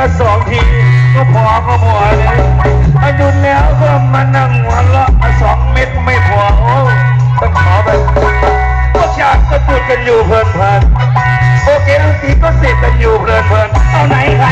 ละสองที ก็พอก็พอเลยอายุแล้วก็มานั่งหัวละสองเม็ดไม่พอโอ้ต้องขอไปพวกชากก็พูดกันอยู่เพลินๆโอเคดนตรีก็เสพกันอยู่เพลินๆเอาไหนใคร